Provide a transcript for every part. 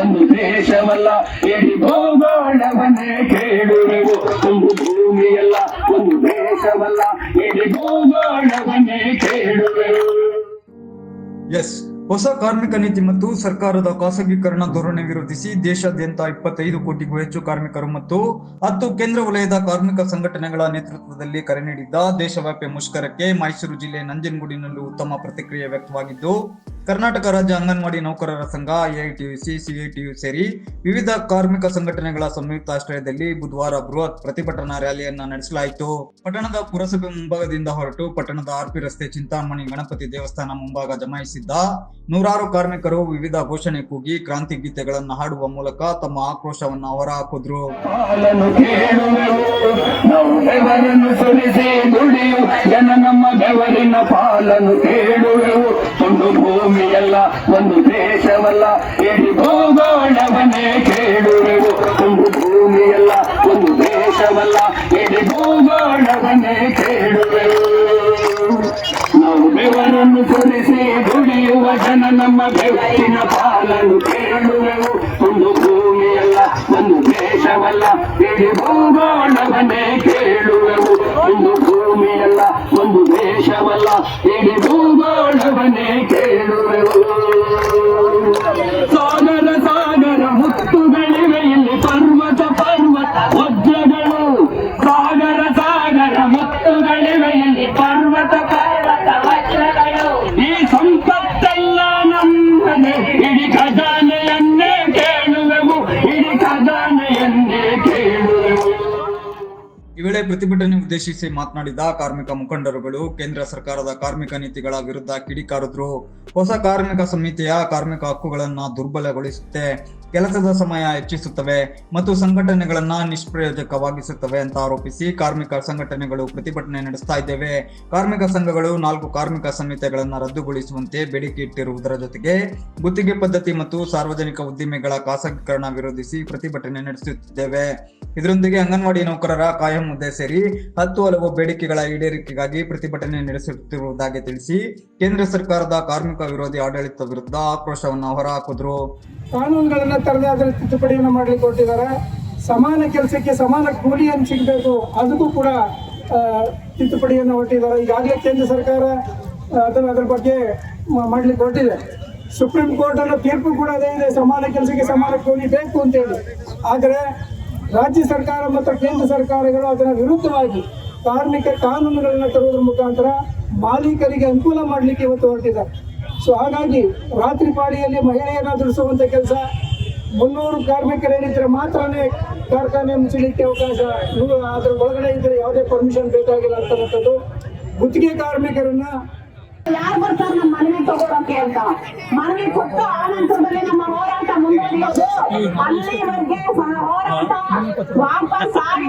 ಒಂದು ದೇಶವಲ್ಲ, ಇಡೀ ಭೂಗೋಳವನ್ನೇ ಕೇಳುವೆವು ಒಂದು ಭೂಮಿಯಲ್ಲ, ಒಂದು ದೇಶವಲ್ಲ, ಇಡೀ ಭೂಗೋಳವನ್ನೇ ಕೇಳುವೆವು ಎಸ್, ಹೊಸ ಕಾರ್ಮಿಕ ನೀತಿ ಮತ್ತು ಸರ್ಕಾರದ ಖಾಸಗೀಕರಣ ಧೋರಣೆ ವಿರೋಧಿಸಿ ದೇಶಾದ್ಯಂತ ಇಪ್ಪತ್ತೈದು ಕೋಟಿಗೂ ಹೆಚ್ಚು ಕಾರ್ಮಿಕರು ಮತ್ತು ಹತ್ತು ಕೇಂದ್ರ ವಲಯದ ಕಾರ್ಮಿಕ ಸಂಘಟನೆಗಳ ನೇತೃತ್ವದಲ್ಲಿ ಕರೆ ನೀಡಿದ್ದ ದೇಶವ್ಯಾಪಿ ಮುಷ್ಕರಕ್ಕೆ ಮೈಸೂರು ಜಿಲ್ಲೆ ನಂಜನಗೂಡಿನಲ್ಲೂ ಉತ್ತಮ ಪ್ರತಿಕ್ರಿಯೆ ವ್ಯಕ್ತವಾಗಿದ್ದು ಕರ್ನಾಟಕ ರಾಜ್ಯ ಅಂಗನವಾಡಿ ನೌಕರರ ಸಂಘ ಎಐಟಿಯುಸಿ ಸಿಐಟಿಯು ಸೇರಿ ವಿವಿಧ ಕಾರ್ಮಿಕ ಸಂಘಟನೆಗಳ ಸಂಯುಕ್ತ ಆಶ್ರಯದಲ್ಲಿ ಬುಧವಾರ ಬೃಹತ್ ಪ್ರತಿಭಟನಾ ರ್ಯಾಲಿಯನ್ನ ನಡೆಸಲಾಯಿತು. ಪಟ್ಟಣದ ಪುರಸಭೆ ಮುಂಭಾಗದಿಂದ ಹೊರಟು ಪಟ್ಟಣದ ಆರ್ಪಿ ರಸ್ತೆ ಚಿಂತಾಮಣಿ ಗಣಪತಿ ದೇವಸ್ಥಾನ ಮುಂಭಾಗ ಜಮಾಯಿಸಿದ್ದ ನೂರಾರು ಕಾರ್ಮಿಕರು ವಿವಿಧ ಘೋಷಣೆ ಕೂಗಿ ಕ್ರಾಂತಿ ಗೀತೆಗಳನ್ನು ಹಾಡುವ ಮೂಲಕ ತಮ್ಮ ಆಕ್ರೋಶವನ್ನು ಹೊರಹಾಕಿದ್ರು. ಜನ ನಮ್ಮ ಬೆವರಿನ ಪಾಲನು ಕೇಳುವೆವು ಒಂದು ಭೂಮಿಯಲ್ಲ, ಒಂದು ದೇಶವಲ್ಲ. ಇಡೀ ಭೂಗೋಳವನ್ನೇ ಕೇಳುವೆವು. ಒಂದು ಭೂಮಿಯಲ್ಲ, ಒಂದು ದೇಶವಲ್ಲ. ಇಡೀ ಭೂಗೋಳವನ್ನೇ ಕೇಳುವೆವು. ನಾವು ಬೆವರನ್ನು ಸುರಿಸಿ ದುಡಿಯುವ ಜನ ನಮ್ಮ ಬೆವರಿನ ಪಾಲನ್ನು ಕೇಳುವೆವು. ಒಂದು ಭೂಮಿಯಲ್ಲ, ಒಂದು ದೇಶವಲ್ಲ. ಇಡೀ ಭೂಗೋಳವನ್ನೇ ಕೇಳುವೆವು. ಒಂದು ಭೂಮಿಯಲ್ಲ, ಒಂದು ದೇಶವಲ್ಲ. ಇಡೀ ಭೂಗೋಳವನ್ನೇ ಕೇಳುವೆವು. ಪ್ರತಿಭಟನೆ ಉದ್ದೇಶಿಸಿ ಮಾತನಾಡಿದ ಕಾರ್ಮಿಕ ಮುಖಂಡರುಗಳು, ಕೇಂದ್ರ ಸರ್ಕಾರದ ಕಾರ್ಮಿಕ ನೀತಿಗಳ ವಿರುದ್ಧ ಕಿಡಿಕಾರಿದ್ರು. ಹೊಸ ಕಾರ್ಮಿಕ ಸಮಿತಿಯ ಕಾರ್ಮಿಕ ಹಕ್ಕುಗಳನ್ನ ದುರ್ಬಲಗೊಳಿಸುತ್ತೆ. ಕೆಲಸದ ಸಮಯ ಹೆಚ್ಚಿಸುತ್ತವೆ ಮತ್ತು ಸಂಘಟನೆಗಳನ್ನ ನಿಷ್ಪ್ರಯೋಜಕವಾಗಿಸುತ್ತವೆ ಅಂತ ಆರೋಪಿಸಿ ಕಾರ್ಮಿಕ ಸಂಘಟನೆಗಳು ಪ್ರತಿಭಟನೆ ನಡೆಸ್ತಾ ಇದ್ದೇವೆ. ಕಾರ್ಮಿಕ ಸಂಘಗಳು ನಾಲ್ಕು ಕಾರ್ಮಿಕ ಸಂಹಿತೆಗಳನ್ನ ರದ್ದುಗೊಳಿಸುವಂತೆ ಬೇಡಿಕೆ ಇಟ್ಟಿರುವುದರ ಜೊತೆಗೆ ಗುತ್ತಿಗೆ ಪದ್ಧತಿ ಮತ್ತು ಸಾರ್ವಜನಿಕ ಉದ್ದಿಮೆಗಳ ಖಾಸಗೀಕರಣ ವಿರೋಧಿಸಿ ಪ್ರತಿಭಟನೆ ನಡೆಸುತ್ತಿದ್ದೇವೆ. ಇದರೊಂದಿಗೆ ಅಂಗನವಾಡಿ ನೌಕರರ ಕಾಯಂ ಹುದ್ದೆ ಸೇರಿ ಹತ್ತು ಹಲವು ಬೇಡಿಕೆಗಳ ಈಡೇರಿಕೆಗಾಗಿ ಪ್ರತಿಭಟನೆ ನಡೆಸುತ್ತಿರುವುದಾಗಿ ತಿಳಿಸಿ ಕೇಂದ್ರ ಸರ್ಕಾರದ ಕಾರ್ಮಿಕ ವಿರೋಧಿ ಆಡಳಿತ ವಿರುದ್ಧ ಆಕ್ರೋಶವನ್ನು ಹೊರಹಾಕಿದ್ರು. ಕಾನೂನುಗಳನ್ನ ತರದೇ ಅದರ ತಿದ್ದುಪಡಿಯನ್ನು ಮಾಡಲಿಕ್ಕೆ ಕೊಟ್ಟಿದ್ದಾರೆ ಸಮಾನ ಕೆಲಸಕ್ಕೆ ಸಮಾನ ಕೂಲಿಯನ್ನು ಸಿಗಬೇಕು. ಅದಕ್ಕೂ ಕೂಡ ತಿದ್ದುಪಡಿಯನ್ನು ಹೊಟ್ಟಿದ್ದಾರೆ ಈಗಾಗಲೇ ಕೇಂದ್ರ ಸರ್ಕಾರ ಅದನ್ನು ಅದ್ರ ಬಗ್ಗೆ ಮಾಡಲಿಕ್ಕೆ ಹೊಟ್ಟಿದೆ ಸುಪ್ರೀಂ ಕೋರ್ಟ್ ಅನ್ನೋ ತೀರ್ಪು ಕೂಡ ಅದೇ ಇದೆ. ಸಮಾನ ಕೆಲಸಕ್ಕೆ ಸಮಾನ ಕೂಲಿ ಬೇಕು ಅಂತೇಳಿ ಆದರೆ, ರಾಜ್ಯ ಸರ್ಕಾರ ಮತ್ತು ಕೇಂದ್ರ ಸರ್ಕಾರಗಳು ಅದರ ವಿರುದ್ಧವಾಗಿ ಕಾರ್ಮಿಕ ಕಾನೂನುಗಳನ್ನು ತರುವುದರ ಮುಖಾಂತರ ಮಾಲೀಕರಿಗೆ ಅನುಕೂಲ ಮಾಡಲಿಕ್ಕೆ ಇವತ್ತು ಹೊರಟಿದ್ದಾರೆ. ಸೊ, ಹಾಗಾಗಿ ರಾತ್ರಿ ಪಾಳಿಯಲ್ಲಿ ಮಹಿಳೆಯನ್ನು ದುಡಿಸುವಂತ ಕೆಲಸ ಮುನ್ನೂರು ಕಾರ್ಮಿಕರೇನಿದ್ರೆ ಮಾತ್ರನೇ ಕಾರ್ಖಾನೆ ಮುಚ್ಚಲಿಕ್ಕೆ ಅವಕಾಶ ಅದ್ರ ಅದರ ಒಳಗಡೆ ಇದ್ರೆ ಯಾವುದೇ ಪರ್ಮಿಷನ್ ಬೇಕಾಗಿಲ್ಲ ಅಂತಕ್ಕಂಥದ್ದು. ಗುತ್ತಿಗೆ ಕಾರ್ಮಿಕರನ್ನ ಯಾರು ಬರ್ತಾರೆ ನಮ್ಮ ಮನವಿ ತಗೊಳಕ್ಕೆ ಅಂತ? ಮನವಿ ಕೊಟ್ಟು ಆ ನಂತರದಲ್ಲಿ ನಮ್ಮ ಹೋರಾಟ ಮುಂದುವರಿಯೋದು ಅಲ್ಲಿವರೆಗೆ ಹೋರಾಟ ವಾಪಸ್ ಆಗಿ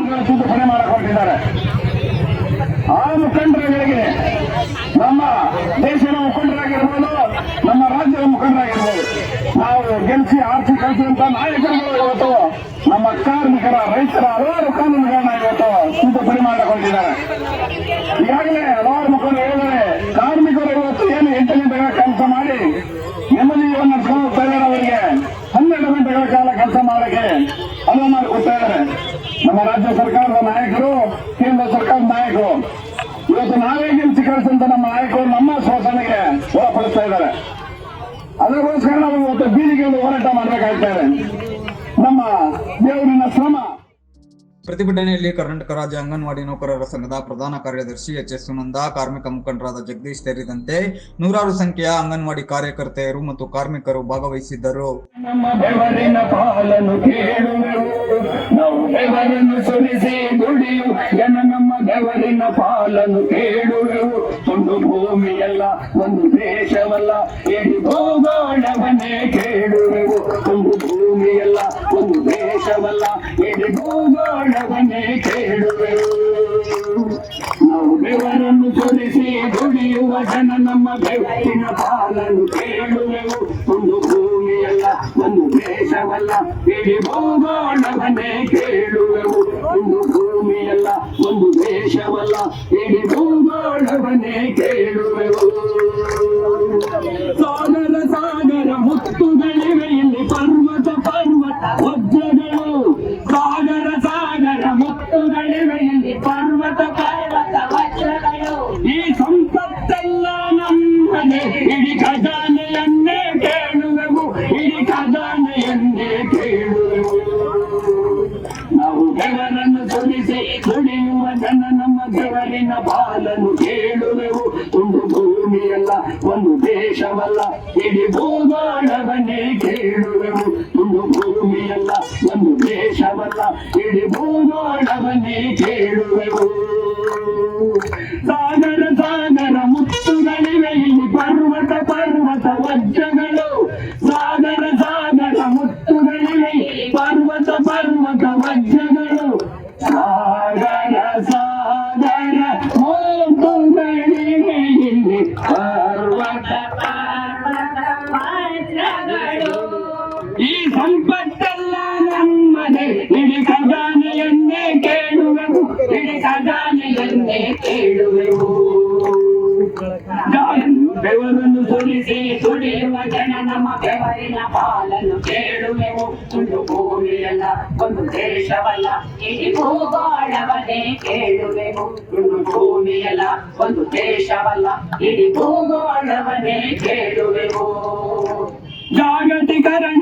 ಆ ಮುಖಂಡರುಗಳಿಗೆ ನಮ್ಮ ದೇಶದ ಮುಖಂಡರಾಗಿರ್ಬೋದು ಗೆಲ್ಸಿ ಆರ್ಸಿ ಕಳಿಸಿದಂತ ನಾಯಕರುಗಳು ಇವತ್ತು ನಮ್ಮ ಕಾರ್ಮಿಕರ ರೈತರ ಹಲವಾರು ಕಾನೂನುಗಳನ್ನ ಇವತ್ತು ತಿದ್ದುಪಡಿ ಮಾಡಿಕೊಂಡಿದ್ದಾರೆ. ಈಗಾಗಲೇ ಹಲವಾರು ಮುಖಂಡರು ಹೇಳಿದರೆ ಕಾರ್ಮಿಕರು ಇವತ್ತು ಏನು ಎಂಟು ಗಂಟೆಗಳ ಕೆಲಸ ಮಾಡಿ ನೆಮ್ಮದಿ ಜೀವನ ಅವರಿಗೆ. ಹನ್ನೆರಡು ಗಂಟೆಗಳ ಕಾಲ ಕೆಲಸ ಮಾಡಕ್ಕೆ ಅನುವು ಮಾಡಿಕೊಡ್ತಾ ಇದ್ದಾರೆ. ನಮ್ಮ ರಾಜ್ಯ ಸರ್ಕಾರದ ನಾಯಕರು, ಕೇಂದ್ರ ಸರ್ಕಾರದ ನಾಯಕರು. ಇವತ್ತು ನಾವೇ ಗೆಲ್ಸಿ ಕಳಿಸಿದಂತ ನಮ್ಮ ನಾಯಕರು ನಮ್ಮ ಶೋಷಣೆಗೆ ಒಳಪಡಿಸ್ತಾ ಇದ್ದಾರೆ. ಅದಕ್ಕೋಸ್ಕರ ನಾವು ಇವತ್ತು ಬೀದಿಗೆ ಹೋರಾಟ ಮಾಡಬೇಕಾಗ್ತಾ ಇದೆ. ನಮ್ಮ ದೇವರಿನ ಶ್ರಮ. ಪ್ರತಿಭಟನೆಯಲ್ಲಿ ಕರ್ನಾಟಕ ರಾಜ್ಯ ಅಂಗನವಾಡಿ ನೌಕರರ ಸಂಘದ ಪ್ರಧಾನ ಕಾರ್ಯದರ್ಶಿ ಎಚ್ ಎಸ್ ಸುನಂದ ಕಾರ್ಮಿಕ ಮುಖಂಡರಾದ ಜಗದೀಶ್ ಸೇರಿದಂತೆ ನೂರಾರು ಸಂಖ್ಯೆಯ ಅಂಗನವಾಡಿ ಕಾರ್ಯಕರ್ತೆಯರು ಮತ್ತು ಕಾರ್ಮಿಕರು ಭಾಗವಹಿಸಿದ್ದರು. ಬೆವರನ್ನು ಸುರಿಸಿ ದುಡಿಯು. ಜನ ನಮ್ಮ ಬೆವರಿನ ಪಾಲನ್ನು ಕೇಳುವೆವು. ಒಂದು ಭೂಮಿಯಲ್ಲ, ಒಂದು ದೇಶವಲ್ಲ. ಇಡೀ ಭೂಗೋಳವನ್ನೇ ಕೇಳುವೆವು. ಒಂದು ಭೂಮಿಯಲ್ಲ, ಒಂದು ದೇಶವಲ್ಲ. ಇಡೀ ಭೂಗೋಳವನ್ನೇ ಕೇಳುವೆವು. ನಾವು ಬೆವರನ್ನು ಸುರಿಸಿ ದುಡಿಯುವ ಜನ ನಮ್ಮ ಬೆವರಿನ ಪಾಲನ್ನು ಕೇಳುವೆವು. ಒಂದು ವೇದವಲ್ಲ ಇಡೀ ಭೂಗೋಳವನ್ನೇ ಕೇಳುವೆವು? ಒಂದು ಭೂಮಿಯಲ್ಲ, ಒಂದು ದೇಶವಲ್ಲ ಇಡೀ ಭೂಗೋಳವನ್ನೇ ಕೇಳುವೆವು? ಸಾಗರ ಸಾಗರ ಮುತ್ತುಗಳಿವೆ, ಇಲ್ಲಿ ಪರ್ವತ ಪರ್ವತ ವಜ್ರಗಳು ಸಾಗರ ಸಾಗರ ಮುತ್ತುಗಳಿವೆ, ಇಲ್ಲಿ ಪರ್ವತ ಪರ್ವತ ವಜ್ರಗಳು ಈ ಸಂಪತ್ತೆಲ್ಲ ನಮ್ಮನೆ ಇಡೀ ಗಜ ಒಂದು ಭೂಮಿಯಲ್ಲ, ಒಂದು ದೇಶವಲ್ಲ. ಇಡೀ ಭೂಗೋಳವನ್ನೇ ಕೇಳುವೆವು. ಒಂದು ಭೂಮಿಯಲ್ಲ, ಒಂದು ದೇಶವಲ್ಲ. ಇಡೀ ಭೂಗೋಳವನ್ನೇ ಕೇಳುವೆವು. ಸಾಗರ ಸಾಗರ ಮುತ್ತುಗಳಿವೆ. ಇಲ್ಲಿ ಪರ್ವತ ಪರ್ವತ ವಜ್ರಗಳು ಸಾಗರ ಸಾಗರ ಮುತ್ತುಗಳಿವೆ. ಪರ್ವತ ಪರ್ವತ ವಜ್ರಗಳು ಸಾಗರ ಸಾಗರ. ಕೇಳುವೆವು. ಬೆವರನ್ನು ಸುರಿಸಿ ಸುಳಿಯುವ ಜನ ನಮ್ಮ ಬೆವರಿನ ಪಾಲನ್ನು ಕೇಳುವೆವು. ಒಂದು ಭೂಮಿಯಲ್ಲ ಒಂದು ದೇಶವಲ್ಲ ಇಡೀ ಭೂಗೋಳವನ್ನೇ ಕೇಳುವೆವು. ಒಂದು ಭೂಮಿಯಲ್ಲ ಒಂದು ದೇಶವಲ್ಲ ಇಡೀ ಭೂಗೋಳವನ್ನೇ ಕೇಳುವೆವು. ಜಾಗತೀಕರಣದ